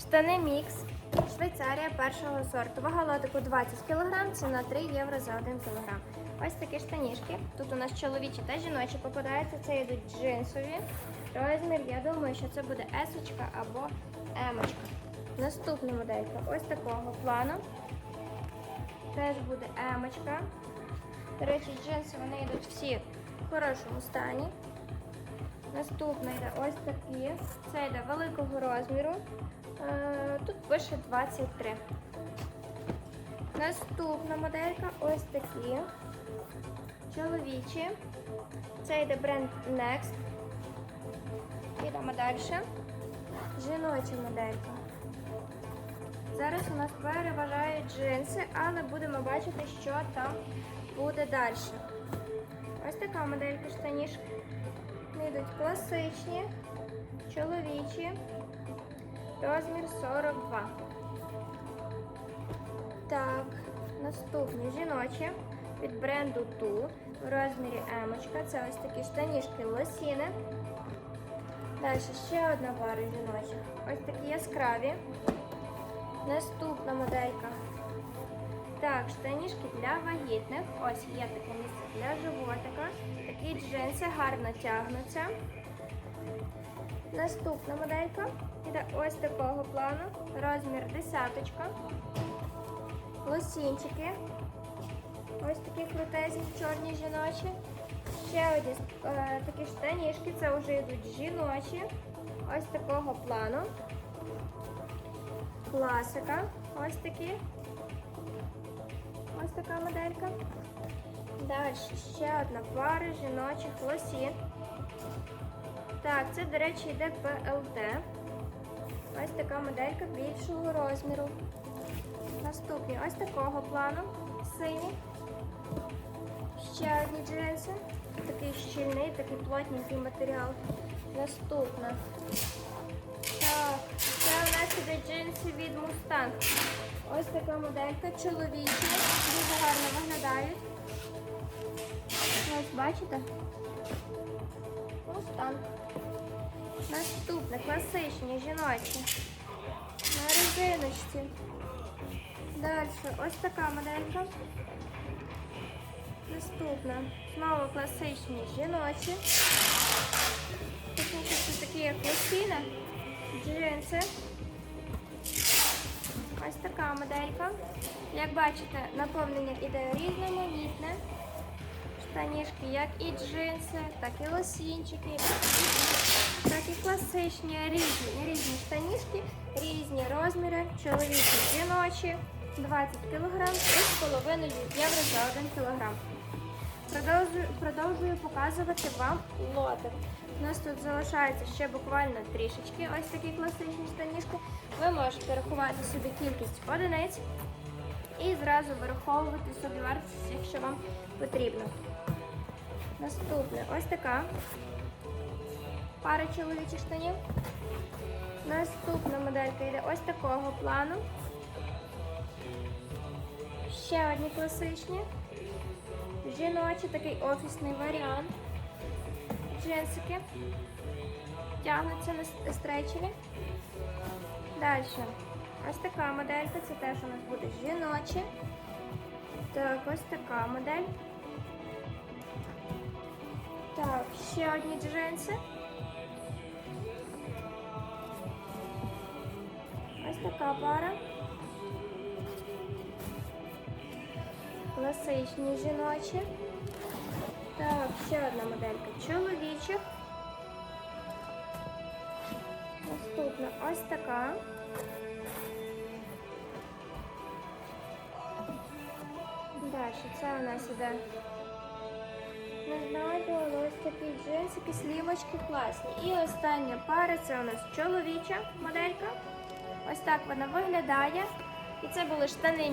Штани мікс. Швейцарія першого сорту. Вага лотику 20 кг, ціна 3 євро за 1 кг. Ось такі штанішки. Тут у нас чоловічі та жіночі попадаються. Це йдуть джинсові. Розмір, я думаю, що це буде есочка або емочка. Наступна моделька ось такого плану. Теж буде емочка. До речі, джинси вони йдуть всі в хорошому стані. Наступна йде ось такі. Це йде великого розміру. Е, Тут пише 23. Наступна моделька ось такі. Чоловічі. Це йде бренд Next. Йдемо далі. Жіноча моделька. Зараз у нас переважають джинси, але будемо бачити, що там буде далі. Ось така моделька штанішок. Йдуть класичні, чоловічі, розмір 42. Так, наступні жіночі від бренду Ту в розмірі емочка. Це ось такі штанішки лосіни. Далі ще одна пара жіночих. Ось такі яскраві. Наступна моделька. Так, штанішки для вагітних. Ось є таке місце для животика. Такі джинси гарно тягнуться. Наступна моделька. Іде ось такого плану. Розмір десяточка. Лосінчики. Ось такі крутезні, чорні жіночі. Ще одні е, такі штанішки. Це вже йдуть жіночі. Ось такого плану. Класика. Ось такі. Ось така моделька. Далі ще одна пара жіночих лосін. Так, це, до речі, йде ПЛТ. Ось така моделька більшого розміру. Наступні ось такого плану. Сині. Ще одні джинси. Такий щільний, такий плотненький матеріал. Наступна. Так, це у нас іде джинси від Mustang. Ось така моделька, чоловічі, дуже гарно виглядають. Ось бачите? Мустанг. Наступне класичні жіночі. На резиночці. Далі ось така моделька. Наступна. Знову класичні жіночі. Точніше, це такі як лосіни, джинси. Ось така моделька. Як бачите, наповнення іде різноманітне. Штанішки, як і джинси, так і лосінчики, так і класичні, різні, різні штанішки, різні розміри, чоловічі, жіночі, 20 кг, 3,5 євро за 1 кг. Продовжую, продовжую показувати вам лотик. У нас тут залишається ще буквально трішечки ось такі класичні штанішки. Ви можете рахувати собі кількість одиниць і зразу вираховувати собі вартість, якщо вам потрібно. Наступне ось така пара чоловічих штанів. Наступна моделька йде ось такого плану. Ще одні класичні. Жіночий такий офісний варіант. Джинсики. Тягнуться на с- стрейчеві. Далі. Ось така моделька. Це теж у нас буде жіночі. Так, ось така модель. Так, ще одні джинси. Ось така пара. Класичні жіночі. Так, ще одна моделька чоловічих. Наступна ось така. Далі це у нас іде. Не знаю, ось такі джинсики, слівочки класні. І остання пара це у нас чоловіча моделька. Ось так вона виглядає. І це були штани